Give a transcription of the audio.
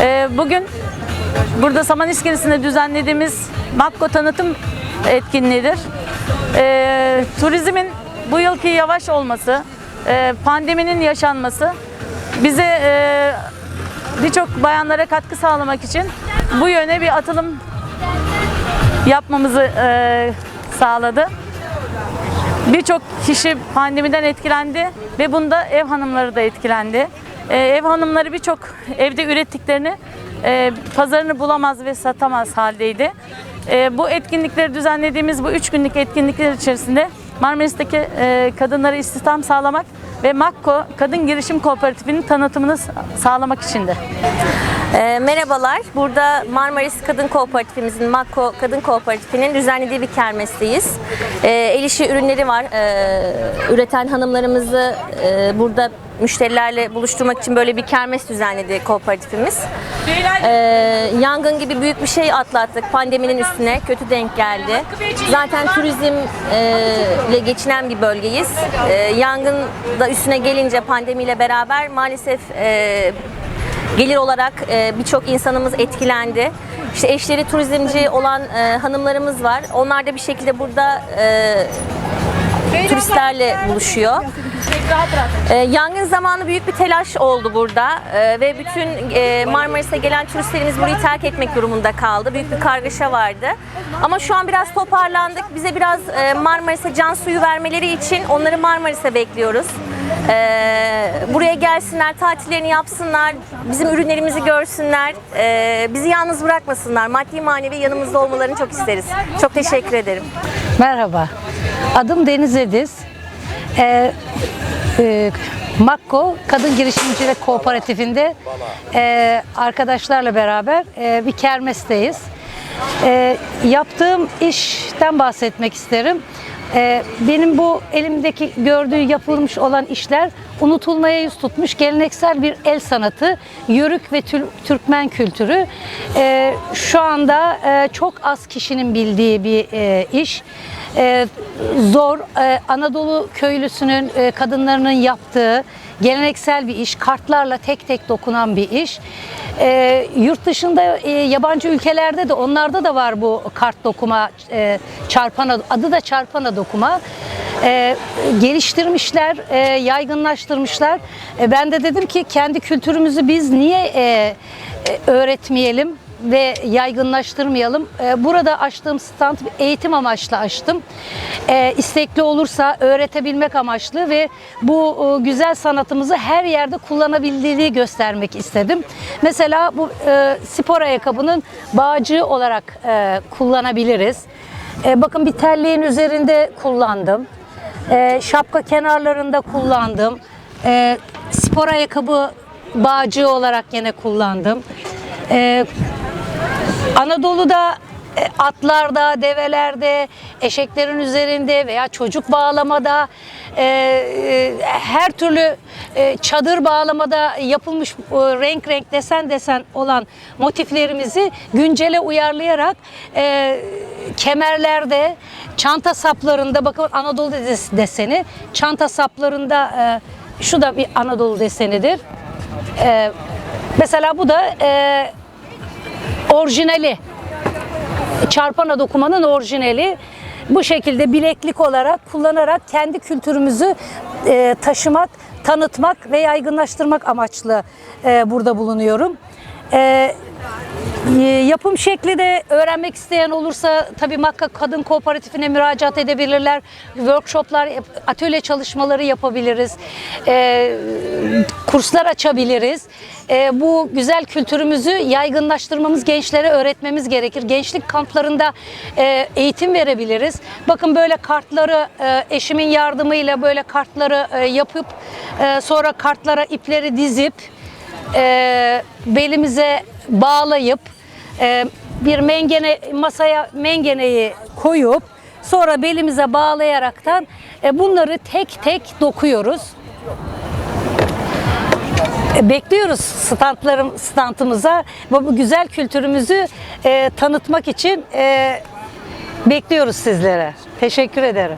Ee, bugün burada Saman İskelesi'nde düzenlediğimiz Makko tanıtım etkinliğidir. Ee, turizmin bu yılki yavaş olması, e, pandeminin yaşanması bize e, birçok bayanlara katkı sağlamak için bu yöne bir atılım yapmamızı e, sağladı. Birçok kişi pandemiden etkilendi ve bunda ev hanımları da etkilendi. Ee, ev hanımları birçok evde ürettiklerini e, pazarını bulamaz ve satamaz haldeydi. Ee, bu etkinlikleri düzenlediğimiz bu üç günlük etkinlikler içerisinde Marmaris'teki e, kadınlara istihdam sağlamak ve Makko Kadın Girişim Kooperatifi'nin tanıtımını sağlamak içindi. E, merhabalar. Burada Marmaris Kadın Kooperatifimizin, Makko Kadın Kooperatifi'nin düzenlediği bir kermesteyiz. El işi ürünleri var. Üreten hanımlarımızı e, burada müşterilerle buluşturmak için böyle bir kermes düzenledi kooperatifimiz. E, yangın gibi büyük bir şey atlattık. Pandeminin üstüne kötü denk geldi. Zaten turizmle geçinen bir bölgeyiz. E, yangın da üstüne gelince pandemiyle beraber maalesef e, Gelir olarak e, birçok insanımız etkilendi. İşte eşleri turizmci olan e, hanımlarımız var. Onlar da bir şekilde burada e, turistlerle buluşuyor. E, yangın zamanı büyük bir telaş oldu burada E, ve bütün e, Marmaris'e gelen turistlerimiz burayı terk etmek durumunda kaldı. Büyük bir kargaşa vardı. Ama şu an biraz toparlandık. Bize biraz e, Marmaris'e can suyu vermeleri için onları Marmaris'e bekliyoruz. E, buraya gelsinler, tatillerini yapsınlar, bizim ürünlerimizi görsünler, e, bizi yalnız bırakmasınlar. Maddi manevi yanımızda olmalarını çok isteriz. Çok teşekkür ederim. Merhaba, adım Deniz Ediz. Ee, e, Makko Kadın Girişimcilik Kooperatifinde e, arkadaşlarla beraber e, bir kermesteyiz. E, yaptığım işten bahsetmek isterim. E, benim bu elimdeki gördüğü yapılmış olan işler unutulmaya yüz tutmuş geleneksel bir el sanatı, yörük ve tül- Türkmen kültürü. E, şu anda e, çok az kişinin bildiği bir e, iş. E, zor e, Anadolu köylüsünün e, kadınlarının yaptığı geleneksel bir iş, kartlarla tek tek dokunan bir iş. E, yurt dışında e, yabancı ülkelerde de onlarda da var bu kart dokuma, e, çarpana adı da çarpana dokuma. E, geliştirmişler, e, yaygınlaştırmışlar. E, ben de dedim ki kendi kültürümüzü biz niye e, e, öğretmeyelim? Ve yaygınlaştırmayalım. Ee, Burada açtığım stand eğitim amaçlı açtım. Ee, İstekli olursa öğretebilmek amaçlı ve bu e, güzel sanatımızı her yerde kullanabildiğini göstermek istedim. Mesela bu e, spor ayakkabının bağcığı olarak e, kullanabiliriz. Bakın bir terliğin üzerinde kullandım. Şapka kenarlarında kullandım. Spor ayakkabı bağcığı olarak yine kullandım. Anadolu'da e, atlarda, develerde, eşeklerin üzerinde veya çocuk bağlamada, e, e, her türlü e, çadır bağlamada yapılmış e, renk renk desen desen olan motiflerimizi güncele uyarlayarak e, kemerlerde, çanta saplarında bakın Anadolu des- deseni, çanta saplarında e, şu da bir Anadolu desenidir. E, mesela bu da e, orijinali çarpana dokumanın orijinali bu şekilde bileklik olarak kullanarak kendi kültürümüzü e, taşımak, tanıtmak ve yaygınlaştırmak amaçlı e, burada bulunuyorum. E, Yapım şekli de öğrenmek isteyen olursa tabii Makka Kadın Kooperatifine müracaat edebilirler. Workshoplar, atölye çalışmaları yapabiliriz. E, kurslar açabiliriz. E, bu güzel kültürümüzü yaygınlaştırmamız, gençlere öğretmemiz gerekir. Gençlik kamplarında e, eğitim verebiliriz. Bakın böyle kartları e, eşimin yardımıyla böyle kartları e, yapıp sonra kartlara ipleri dizip belimize bağlayıp e, bir mengene masaya mengeneyi koyup sonra belimize bağlayaraktan e, bunları tek tek dokuyoruz. E, Bekliyoruz standlarım standımıza bu bu güzel kültürümüzü e, tanıtmak için e, bekliyoruz sizlere. Teşekkür ederim.